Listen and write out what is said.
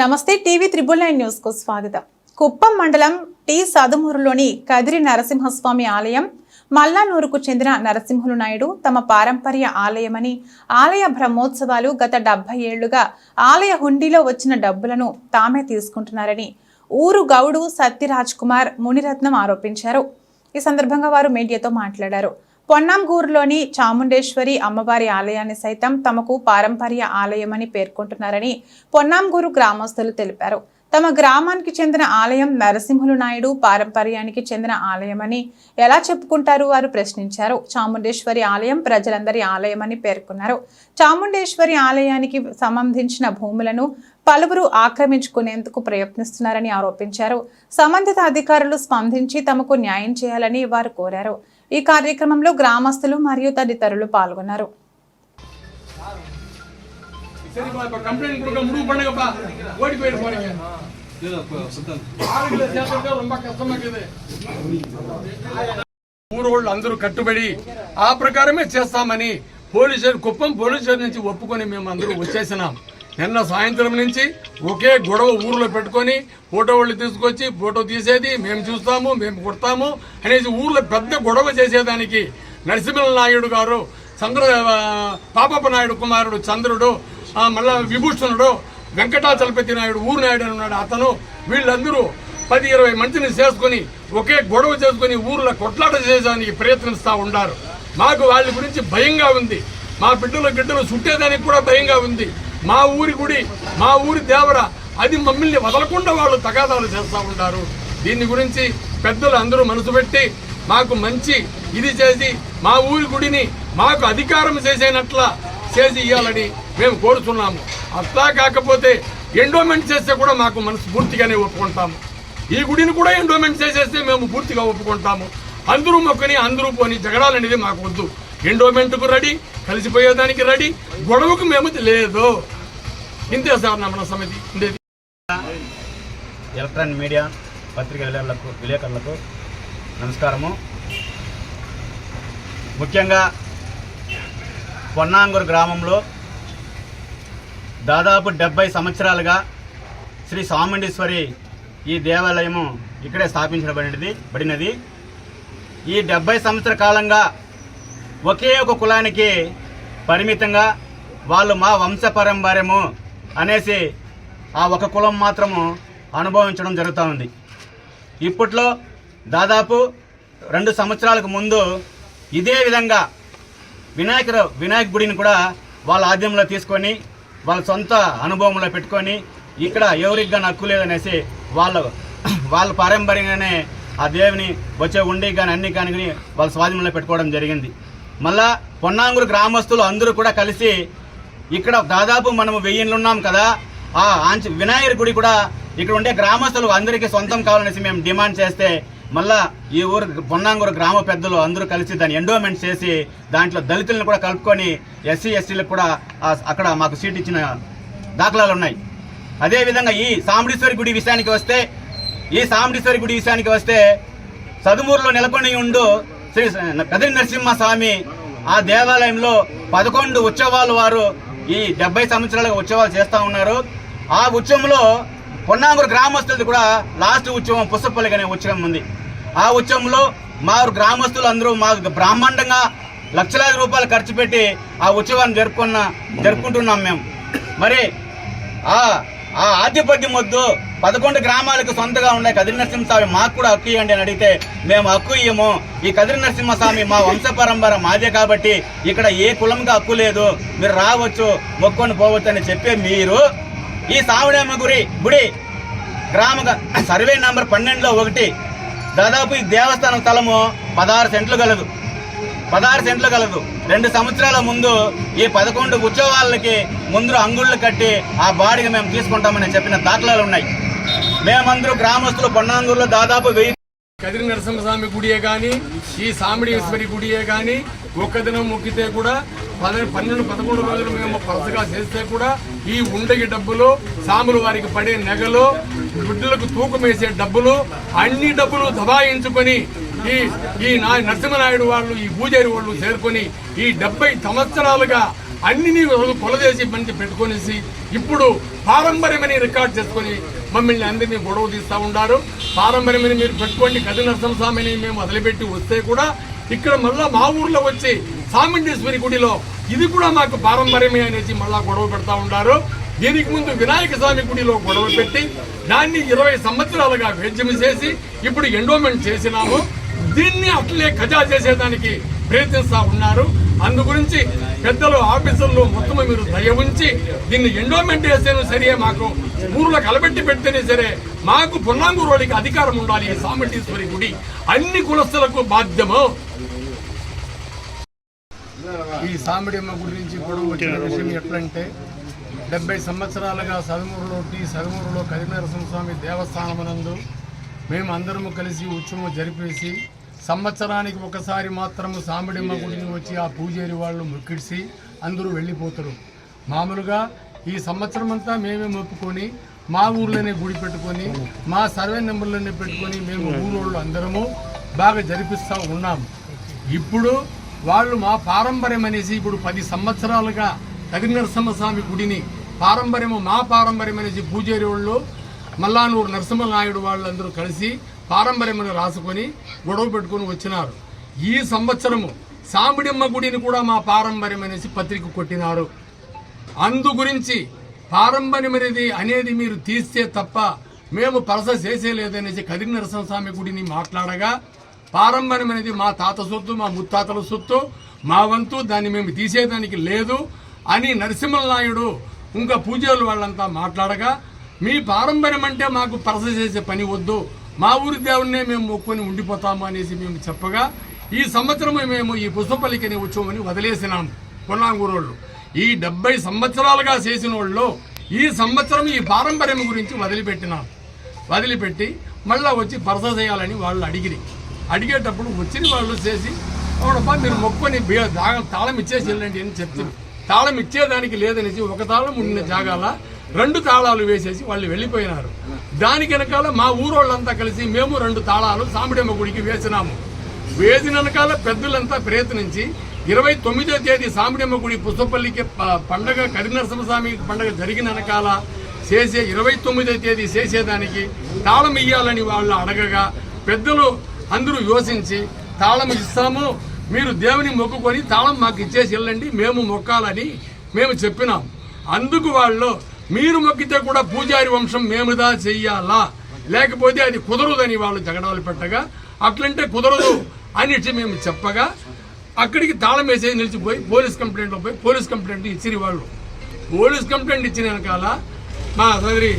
నమస్తే TV triple nine న్యూస్కు స్వాగతం. కుప్పం మండలం టి సదుమూరులోని కదిరి నరసింహస్వామి ఆలయం మల్లానూరుకు చెందిన నరసింహులు నాయుడు తమ పారంపర్య ఆలయమని ఆలయ బ్రహ్మోత్సవాలు గత డెబ్బై ఏళ్ళుగా ఆలయ హుండీలో వచ్చిన డబ్బులను తామే తీసుకుంటున్నారని ఊరు గౌడు సత్యరాజ్ కుమార్ మునిరత్నం ఆరోపించారు. ఈ సందర్భంగా వారు మీడియాతో మాట్లాడారు. పొన్నాంగూరులోని చాముండేశ్వరి అమ్మవారి ఆలయాన్ని సైతం తమకు పారంపర్య ఆలయమని పేర్కొంటున్నారని పొన్నాంగూరు గ్రామస్తులు తెలిపారు. తమ గ్రామానికి చెందిన ఆలయం నరసింహులు నాయుడు పారంపర్యానికి చెందిన ఆలయమని ఎలా చెప్పుకుంటారు వారు ప్రశ్నించారు. చాముండేశ్వరి ఆలయం ప్రజలందరి ఆలయమని పేర్కొన్నారు. చాముండేశ్వరి ఆలయానికి సంబంధించిన భూములను పలువురు ఆక్రమించుకునేందుకు ప్రయత్నిస్తున్నారని ఆరోపించారు. సంబంధిత అధికారులు స్పందించి తమకు న్యాయం చేయాలని వారు కోరారు. ఈ కార్యక్రమంలో గ్రామస్తులు మరియు తదితరులు పాల్గొన్నారు. అందరూ కట్టుబడి ఆ ప్రకారమే చేస్తామని పోలీసు కుప్పం పోలీసు నుంచి ఒప్పుకొని మేము అందరూ వచ్చేసినాము నిన్న సాయంత్రం నుంచి ఒకే గొడవ ఊర్లో పెట్టుకొని ఫోటో వాళ్ళు తీసుకొచ్చి ఫోటో తీసేది మేము చూస్తాము మేము కొడతాము అనేసి ఊర్లో పెద్ద గొడవ చేసేదానికి నరసింహ నాయుడు గారు చంద్ర పాపప్ప నాయుడు కుమారుడు చంద్రుడు మళ్ళా విభూషణుడు వెంకటాచలపతి నాయుడు ఊరు నాయుడు అని ఉన్నాడు అతను. వీళ్ళందరూ పది ఇరవై మందిని చేసుకొని ఒకే గొడవ చేసుకొని ఊర్లో కొట్లాట చేసేదానికి ప్రయత్నిస్తూ ఉండారు. మాకు వాళ్ళ గురించి భయంగా ఉంది. మా బిడ్డలు గిడ్డలు చుట్టేదానికి కూడా భయంగా ఉంది. మా ఊరి గుడి మా ఊరి దేవర అది మమ్మల్ని వదలకుండా వాళ్ళు తగాదాలు చేస్తూ ఉంటారు. దీని గురించి పెద్దలు అందరూ మనసు పెట్టి మాకు మంచి ఇది చేసి మా ఊరి గుడిని మాకు అధికారం చేసేనట్ల చేసి ఇవ్వాలని మేము కోరుతున్నాము. అట్లా కాకపోతే ఎండోమెంట్ చేస్తే కూడా మాకు మనసు పూర్తిగానే ఒప్పుకుంటాము. ఈ గుడిని కూడా ఎండోమెంట్ చేసేస్తే మేము పూర్తిగా ఒప్పుకుంటాము. అందరూ మొక్కని అందరూ పోని జగడాలనేది మాకు వద్దు. ఎండోమెంట్కు రెడీ కలిసిపోయేదానికి రెడీ. గొడవకు మేము లేదు. ఇంతే సార్ నా సమితి ఉండేది. ఎలక్ట్రానిక్ మీడియా పత్రిక విలేకరులకు విలేకరులకు నమస్కారము. ముఖ్యంగా పొన్నాంగూరు గ్రామంలో దాదాపు డెబ్బై సంవత్సరాలుగా శ్రీ సాముండేశ్వరి ఈ దేవాలయము ఇక్కడే స్థాపించబడినది బడినది. ఈ డెబ్బై సంవత్సర కాలంగా ఒకే ఒక కులానికి పరిమితంగా వాళ్ళు మా వంశ పరంపర్యము అనేసి ఆ ఒక కులం మాత్రము అనుభవించడం జరుగుతూ ఉంది. ఇప్పట్లో దాదాపు రెండు సంవత్సరాలకు ముందు ఇదే విధంగా వినాయకుడు వినాయక గుడిని కూడా వాళ్ళ ఆద్యంలో తీసుకొని వాళ్ళ సొంత అనుభవంలో పెట్టుకొని ఇక్కడ ఎవరికి కానీ హక్కు లేదనేసి వాళ్ళు వాళ్ళ పారంపర్యంగానే ఆ దేవుని వచ్చే ఉండి కానీ అన్ని కానీ వాళ్ళ స్వాధీనంలో పెట్టుకోవడం జరిగింది. మళ్ళా పొన్నాంగురు గ్రామస్తులు అందరూ కూడా కలిసి ఇక్కడ దాదాపు మనం వెయ్యిన్లు ఉన్నాం కదా. ఆ ఆంచ వినాయకుడి గుడి కూడా ఇక్కడ ఉండే గ్రామస్తులు అందరికీ సొంతం కావాలనేసి మేము డిమాండ్ చేస్తే మళ్ళా ఈ ఊరు పొన్నాంగూరు గ్రామ పెద్దలు అందరూ కలిసి దాన్ని ఎండోమెంట్ చేసి దాంట్లో దళితులను కూడా కలుపుకొని ఎస్సీ ఎస్టీలకు కూడా అక్కడ మాకు సీట్ ఇచ్చిన దాఖలాలు ఉన్నాయి. అదేవిధంగా ఈ సాంబడేశ్వరి గుడి విషయానికి వస్తే ఈ సాంబడేశ్వరి గుడి విషయానికి వస్తే సదుమూరులో నెలకొని ఉండు శ్రీ కదిరి నరసింహ స్వామి ఆ దేవాలయంలో పదకొండు ఉత్సవాలు వారు ఈ డెబ్బై సంవత్సరాలుగా ఉత్సవాలు చేస్తూ ఉన్నారు. ఆ ఉత్సవంలో పొన్నాంగూరు గ్రామస్తులది కూడా లాస్ట్ ఉత్సవం పుస్తపల్లి అనే ఉత్సవం ఉంది. ఆ ఉత్సవంలో మా గ్రామస్తులు అందరూ మా బ్రాహ్మాండంగా లక్షలాది రూపాయలు ఖర్చు పెట్టి ఆ ఉత్సవాన్ని జరుపుకున్న జరుపుకుంటున్నాం మేము. మరి ఆ ఆ ఆధిపత్యం వద్దు పదకొండు గ్రామాలకు సొంతగా ఉండే కదిరి నరసింహస్వామి. మాకు కూడా హక్కు ఇవ్వండి అని అడిగితే మేము హక్కు ఇయ్యము. ఈ కదిరి నరసింహస్వామి మా వంశ పరంపర మాదే కాబట్టి ఇక్కడ ఏ కులంగా హక్కు లేదు. మీరు రావచ్చు మొక్కొని పోవచ్చు అని చెప్పే మీరు ఈ సావుడేమ గురి గుడి గ్రామ సర్వే నంబర్ పన్నెండులో ఒకటి. దాదాపు ఈ దేవస్థానం స్థలము పదహారు సెంట్లు గలదు. పదహారు సెంట్లు కలదు రెండు సంవత్సరాల ముందు ఈ పదకొండు ఉత్సవాలకి ముందు అంగుళ్ళు కట్టి ఆ బాడీని మేము తీసుకుంటామని చెప్పిన దాఖలాలు ఉన్నాయి. మేమందరూ గ్రామస్తులు పొన్నాంగూరులో దాదాపు వెయ్యి కదిరి నరసింహస్వామి గుడియే కానీ ఈ సామిడేశ్వరి గుడియే కానీ ఒక్క దినం మొక్కితే కూడా పద పన్నెండు పదకొండు రోజులు మేము పరసగా చేస్తే కూడా ఈ ఉండగి డబ్బులు సాములు వారికి పడే నెగలు గుడ్డలకు తూకమేసే డబ్బులు అన్ని డబ్బులు దబాయించుకొని ఈ ఈ నా నరసింహనాయుడు వాళ్ళు ఈ పూజారి వాళ్ళు చేరుకొని ఈ డెబ్బై సంవత్సరాలుగా అన్ని కొలదేసి మంచి పెట్టుకొనేసి ఇప్పుడు పారంపర్యమని రికార్డ్ చేసుకొని మమ్మల్ని అందరినీ గొడవ తీస్తా ఉన్నారు. పారంపర్యమని మీరు పెట్టుకోండి. కది నరసింహస్వామిని మేము వదిలిపెట్టి వస్తే కూడా ఇక్కడ మళ్ళా మా ఊర్లో వచ్చి సామండేశ్వరి గుడిలో ఇది కూడా మాకు పారంపర్యమే అనేసి మళ్ళా గొడవ పెడతా ఉన్నారు. దీనికి ముందు వినాయక స్వామి గుడిలో గొడవ పెట్టి దాన్ని ఇరవై సంవత్సరాలుగా వేద్యం చేసి ఇప్పుడు ఎండోమెంట్ చేసినాము. దీన్ని అట్లే ఖజా చేసేదానికి ప్రయత్నిస్తూ ఉన్నారు. అందు గురించి పెద్దలు ఆఫీసర్లు మొత్తం మీరు దయ ఉంచి దీన్ని ఎండోమెంట్ చేస్తేనే సరే మాకు ఊర్లో కలబెట్టి పెడితేనే సరే మాకు పొన్నాంగూరుడికి అధికారం ఉండాలి ఈ సామంటేశ్వరి గుడి. అన్ని కులస్తులకు బాధ్యము. ఈ సామిడిమ్మ గురించి గొడవ వచ్చిన విషయం ఎట్లంటే డెబ్బై సంవత్సరాలుగా సదమూరులో టీ సదమూరులో కదినరసింహస్వామి దేవస్థానమునందు మేము అందరము కలిసి ఉత్సవం జరిపేసి సంవత్సరానికి ఒకసారి మాత్రము సాంబడిమ్మ గుడిని వచ్చి ఆ పూజారి వాళ్ళు ముక్కిడిసి అందరూ వెళ్ళిపోతారు. మామూలుగా ఈ సంవత్సరం అంతా మేమే మొప్పుకొని మా ఊర్లోనే గుడి పెట్టుకొని మా సర్వే నెంబర్లోనే పెట్టుకొని మేము ఊరోళ్ళు అందరము బాగా జరిపిస్తూ ఉన్నాము. ఇప్పుడు వాళ్ళు మా పారంపర్యం అనేసి ఇప్పుడు పది సంవత్సరాలుగా నరసింహస్వామి గుడిని పారంపర్యము మా పారంపర్యం అనేసి పూజారి వాళ్ళు మల్లానూరు నరసింహనాయుడు వాళ్ళందరూ కలిసి పారంపర్యమని రాసుకొని గొడవ పెట్టుకొని వచ్చినారు. ఈ సంవత్సరము సామిడిమ్మ గుడిని కూడా మా పారంపర్యం అనేసి పత్రిక కొట్టినారు. అందు గురించి పారంపర్యం అనేది అనేది మీరు తీస్తే తప్ప మేము పరస చేసేలేదనేసి కదిరి నరసింహస్వామి గుడిని మాట్లాడగా పారంపర్యం అనేది మా తాత సొత్తు మా ముత్తాతల సొత్తు మా వంతు దాన్ని మేము తీసేదానికి లేదు అని నరసింహనాయుడు ఇంకా పూజలు వాళ్ళంతా మాట్లాడగా మీ పారంపర్యం అంటే మాకు పరస చేసే పని వద్దు మా ఊరి దేవుడినే మేము మొక్కుని ఉండిపోతాము అనేసి మేము చెప్పగా ఈ సంవత్సరం మేము ఈ పుష్పపల్లికని ఉత్సవమని వదిలేసినాం కొన్నాంగూరోళ్ళు. ఈ డెబ్బై సంవత్సరాలుగా చేసిన వాళ్ళు ఈ సంవత్సరం ఈ పారంపర్యం గురించి వదిలిపెట్టినాం. వదిలిపెట్టి మళ్ళా వచ్చి పరస చేయాలని వాళ్ళు అడిగిరి. అడిగేటప్పుడు వచ్చిన వాళ్ళు చేసి అవునప్పా మీరు మొక్కుని తాళం ఇచ్చేసి వెళ్ళండి అని చెప్తారు తాళం ఇచ్చేదానికి లేదనేసి ఒక తాళం ఉన్న జాగాల రెండు తాళాలు వేసేసి వాళ్ళు వెళ్ళిపోయినారు. దానికి వెనకాల మా ఊరోళ్ళంతా కలిసి మేము రెండు తాళాలు సామిడమ్మ గుడికి వేసినాము. వేసిన వెనకాల పెద్దలంతా ప్రయత్నించి ఇరవై తొమ్మిదో తేదీ సామిడమ్మ గుడి పుష్పపల్లికి పండగ కరినరసింహస్వామి పండగ జరిగిన వెనకాల చేసే ఇరవై తొమ్మిదో తేదీ చేసేదానికి తాళం ఇయ్యాలని వాళ్ళు అడగగా పెద్దలు అందరూ యోచించి తాళం ఇస్తాము మీరు దేవుని మొక్కుకొని తాళం మాకు ఇచ్చేసి వెళ్ళండి మేము మొక్కాలని మేము చెప్పినాం. అందుకు వాళ్ళు మీరు మొక్కితే కూడా పూజారి వంశం మేముదా చెయ్యాలా? లేకపోతే అది కుదరదని వాళ్ళు జగడాలు పెట్టగా అట్లంటే కుదరదు అని మేము చెప్పగా అక్కడికి తాళం వేసేది నిలిచిపోయి పోలీస్ కంప్లైంట్లో పోయి పోలీస్ కంప్లైంట్ ఇచ్చిరి వాళ్ళు. పోలీస్ కంప్లైంట్ ఇచ్చిన వెనకాల మా సోదరి